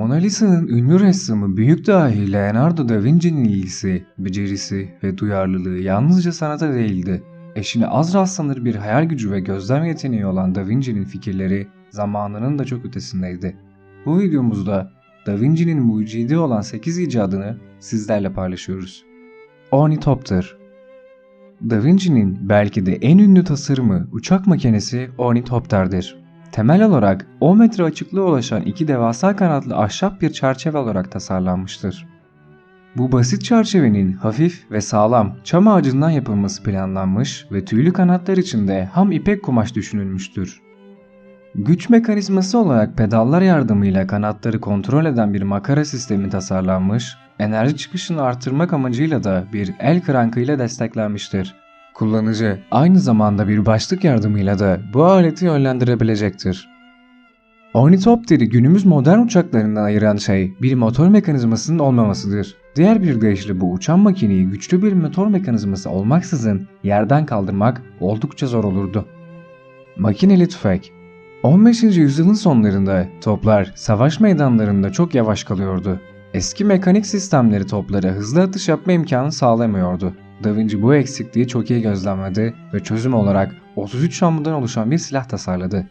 Mona Lisa'nın ünlü ressamı büyük dahi Leonardo da Vinci'nin ilgisi, becerisi ve duyarlılığı yalnızca sanata değildi. Eşine az rastlanır bir hayal gücü ve gözlem yeteneği olan Da Vinci'nin fikirleri zamanının da çok ötesindeydi. Bu videomuzda Da Vinci'nin mucidi olan 8 icadını sizlerle paylaşıyoruz. Ornithopter Da Vinci'nin belki de en ünlü tasarımı uçak makinesi ornithopterdir. Temel olarak 10 metre açıklığa ulaşan iki devasa kanatlı ahşap bir çerçeve olarak tasarlanmıştır. Bu basit çerçevenin hafif ve sağlam çam ağacından yapılması planlanmış ve tüylü kanatlar içinde ham ipek kumaş düşünülmüştür. Güç mekanizması olarak pedallar yardımıyla kanatları kontrol eden bir makara sistemi tasarlanmış, enerji çıkışını artırmak amacıyla da bir el krankıyla desteklenmiştir. Kullanıcı aynı zamanda bir başlık yardımıyla da bu aleti yönlendirebilecektir. Ornithopter'i günümüz modern uçaklarından ayıran şey bir motor mekanizmasının olmamasıdır. Diğer bir deyişle bu uçan makineyi güçlü bir motor mekanizması olmaksızın yerden kaldırmak oldukça zor olurdu. Makineli tüfek 15. yüzyılın sonlarında toplar savaş meydanlarında çok yavaş kalıyordu. Eski mekanik sistemleri toplara hızlı atış yapma imkanı sağlamıyordu. Da Vinci bu eksikliği çok iyi gözlemledi ve çözüm olarak 33 namludan oluşan bir silah tasarladı.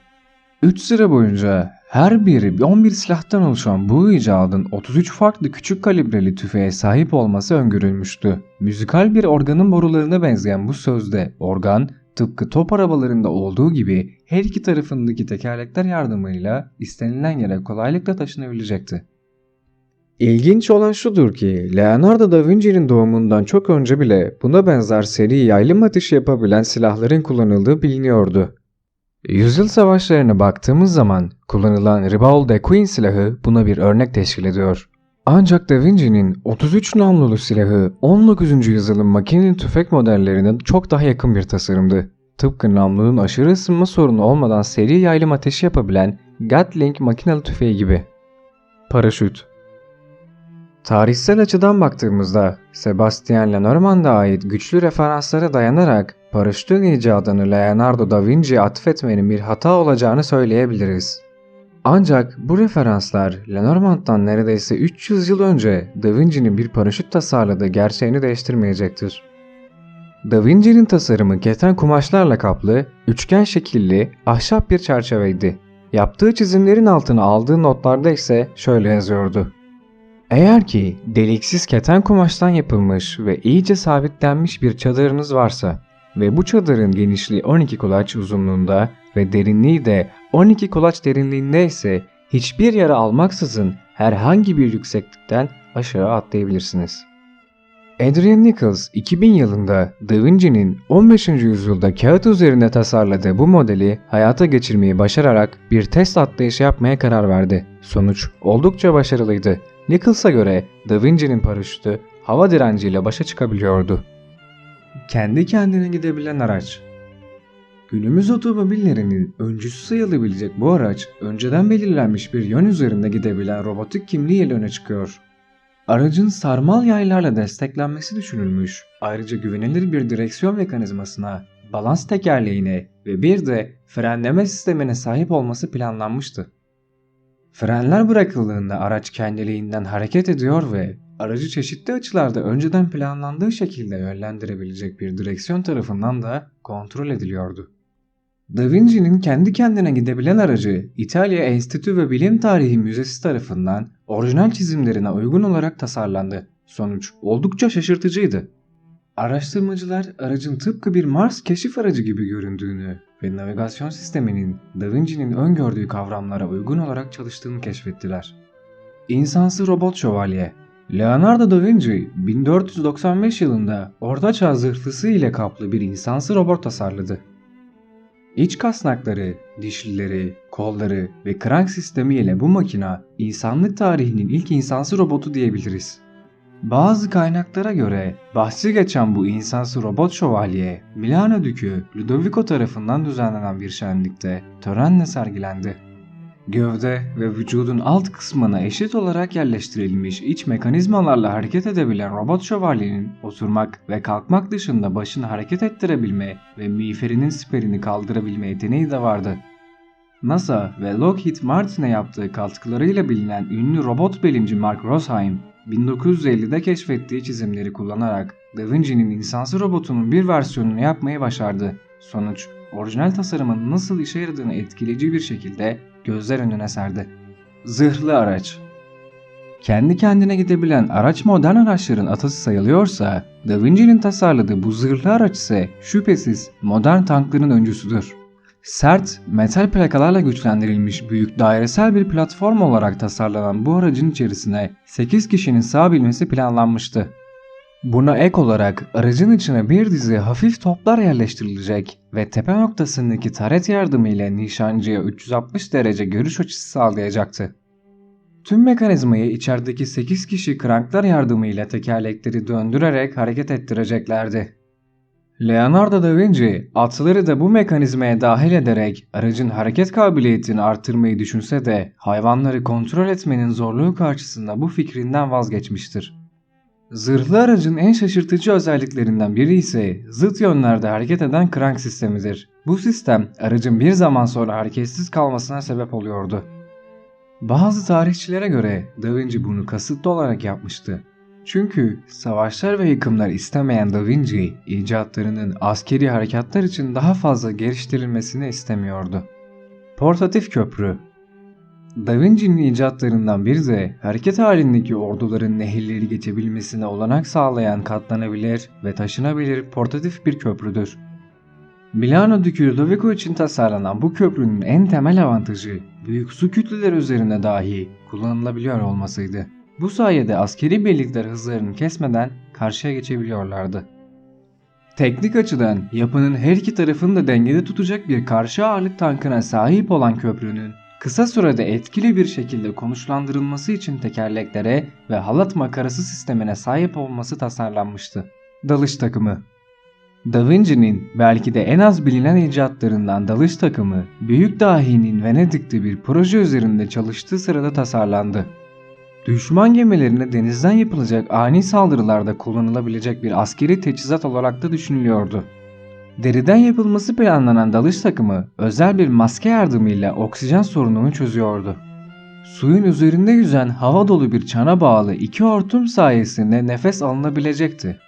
3 sıra boyunca her biri 11 silahtan oluşan bu icadın 33 farklı küçük kalibreli tüfeğe sahip olması öngörülmüştü. Müzikal bir organın borularına benzeyen bu sözde organ tıpkı top arabalarında olduğu gibi her iki tarafındaki tekerlekler yardımıyla istenilen yere kolaylıkla taşınabilecekti. İlginç olan şudur ki Leonardo da Vinci'nin doğumundan çok önce bile buna benzer seri yaylım ateşi yapabilen silahların kullanıldığı biliniyordu. Yüzyıl savaşlarına baktığımız zaman kullanılan Ribaul de Queen silahı buna bir örnek teşkil ediyor. Ancak Da Vinci'nin 33 namlulu silahı 19. yüzyılın makineli tüfek modellerine çok daha yakın bir tasarımdı. Tıpkı namlunun aşırı ısınma sorunu olmadan seri yaylım ateşi yapabilen Gatling makinalı tüfeği gibi. Paraşüt Tarihsel açıdan baktığımızda Sebastian Lenormand'a ait güçlü referanslara dayanarak paraşütün icadını Leonardo da Vinci'ye atfetmenin bir hata olacağını söyleyebiliriz. Ancak bu referanslar Lenormand'dan neredeyse 300 yıl önce Da Vinci'nin bir paraşüt tasarladığı gerçeğini değiştirmeyecektir. Da Vinci'nin tasarımı keten kumaşlarla kaplı, üçgen şekilli, ahşap bir çerçeveydi. Yaptığı çizimlerin altına aldığı notlarda ise şöyle yazıyordu. Eğer ki deliksiz keten kumaştan yapılmış ve iyice sabitlenmiş bir çadırınız varsa ve bu çadırın genişliği 12 kulaç uzunluğunda ve derinliği de 12 kulaç derinliğinde ise hiçbir yara almaksızın herhangi bir yükseklikten aşağı atlayabilirsiniz. Adrian Nichols 2000 yılında Da Vinci'nin 15. yüzyılda kağıt üzerinde tasarladığı bu modeli hayata geçirmeyi başararak bir test atlayışı yapmaya karar verdi. Sonuç oldukça başarılıydı. Nichols'a göre Da Vinci'nin paraşütü hava direnciyle başa çıkabiliyordu. Kendi kendine gidebilen araç Günümüz otomobillerinin öncüsü sayılabilecek bu araç önceden belirlenmiş bir yön üzerinde gidebilen robotik kimliğiyle öne çıkıyor. Aracın sarmal yaylarla desteklenmesi düşünülmüş. Ayrıca güvenilir bir direksiyon mekanizmasına, balans tekerleğine ve bir de frenleme sistemine sahip olması planlanmıştı. Frenler bırakıldığında araç kendiliğinden hareket ediyor ve aracı çeşitli açılarda önceden planlandığı şekilde yönlendirebilecek bir direksiyon tarafından da kontrol ediliyordu. Da Vinci'nin kendi kendine gidebilen aracı İtalya Enstitü ve Bilim Tarihi Müzesi tarafından orijinal çizimlerine uygun olarak tasarlandı. Sonuç oldukça şaşırtıcıydı. Araştırmacılar aracın tıpkı bir Mars keşif aracı gibi göründüğünü ve navigasyon sisteminin Da Vinci'nin öngördüğü kavramlara uygun olarak çalıştığını keşfettiler. İnsansı robot şövalye Leonardo da Vinci 1495 yılında ortaçağ zırhlısı ile kaplı bir insansı robot tasarladı. İç kasnakları, dişlileri, kolları ve krank sistemi ile bu makina insanlık tarihinin ilk insansı robotu diyebiliriz. Bazı kaynaklara göre bahsi geçen bu insansı robot şövalye Milano Dükü Ludovico tarafından düzenlenen bir şenlikte törenle sergilendi. Gövde ve vücudun alt kısmına eşit olarak yerleştirilmiş iç mekanizmalarla hareket edebilen robot şövalyenin oturmak ve kalkmak dışında başını hareket ettirebilme ve miğferinin siperini kaldırabilme yeteneği de vardı. NASA ve Lockheed Martin'e yaptığı katkılarıyla bilinen ünlü robot bilimci Mark Rosheim, 1950'de keşfettiği çizimleri kullanarak Da Vinci'nin insansı robotunun bir versiyonunu yapmayı başardı. Sonuç, orijinal tasarımın nasıl işe yaradığını etkileyici bir şekilde gözler önüne serdi. Zırhlı araç kendi kendine gidebilen araç modern araçların atası sayılıyorsa, Da Vinci'nin tasarladığı bu zırhlı araç ise şüphesiz modern tankların öncüsüdür. Sert, metal plakalarla güçlendirilmiş büyük dairesel bir platform olarak tasarlanan bu aracın içerisine 8 kişinin sığabilmesi planlanmıştı. Buna ek olarak aracın içine bir dizi hafif toplar yerleştirilecek ve tepe noktasındaki taret yardımıyla nişancıya 360 derece görüş açısı sağlayacaktı. Tüm mekanizmayı içerideki 8 kişi kranklar yardımıyla tekerlekleri döndürerek hareket ettireceklerdi. Leonardo da Vinci atları da bu mekanizmaya dahil ederek aracın hareket kabiliyetini artırmayı düşünse de hayvanları kontrol etmenin zorluğu karşısında bu fikrinden vazgeçmiştir. Zırhlı aracın en şaşırtıcı özelliklerinden biri ise zıt yönlerde hareket eden krank sistemidir. Bu sistem aracın bir zaman sonra hareketsiz kalmasına sebep oluyordu. Bazı tarihçilere göre Da Vinci bunu kasıtlı olarak yapmıştı. Çünkü savaşlar ve yıkımlar istemeyen Da Vinci, icatlarının askeri harekatlar için daha fazla geliştirilmesini istemiyordu. Portatif köprü Da Vinci'nin icatlarından biri de hareket halindeki orduların nehirleri geçebilmesine olanak sağlayan katlanabilir ve taşınabilir portatif bir köprüdür. Milano Dükü Ludovico için tasarlanan bu köprünün en temel avantajı büyük su kütleleri üzerinde dahi kullanılabiliyor olmasıydı. Bu sayede askeri birlikler hızlarını kesmeden karşıya geçebiliyorlardı. Teknik açıdan yapının her iki tarafını da dengede tutacak bir karşı ağırlık tankına sahip olan köprünün kısa sürede etkili bir şekilde konuşlandırılması için tekerleklere ve halat makarası sistemine sahip olması tasarlanmıştı. Dalış takımı Da Vinci'nin belki de en az bilinen icatlarından dalış takımı, büyük dahinin Venedik'te bir proje üzerinde çalıştığı sırada tasarlandı. Düşman gemilerine denizden yapılacak ani saldırılarda kullanılabilecek bir askeri teçhizat olarak da düşünülüyordu. Deriden yapılması planlanan dalış takımı özel bir maske yardımıyla oksijen sorununu çözüyordu. Suyun üzerinde yüzen hava dolu bir çana bağlı iki hortum sayesinde nefes alınabilecekti.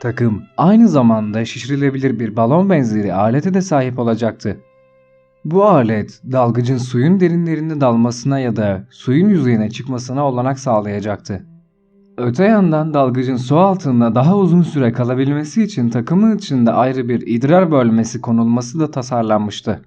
Takım aynı zamanda şişirilebilir bir balon benzeri alete de sahip olacaktı. Bu alet dalgıcın suyun derinlerinde dalmasına ya da suyun yüzeyine çıkmasına olanak sağlayacaktı. Öte yandan dalgıcın su altında daha uzun süre kalabilmesi için takımın içinde ayrı bir idrar bölmesi konulması da tasarlanmıştı.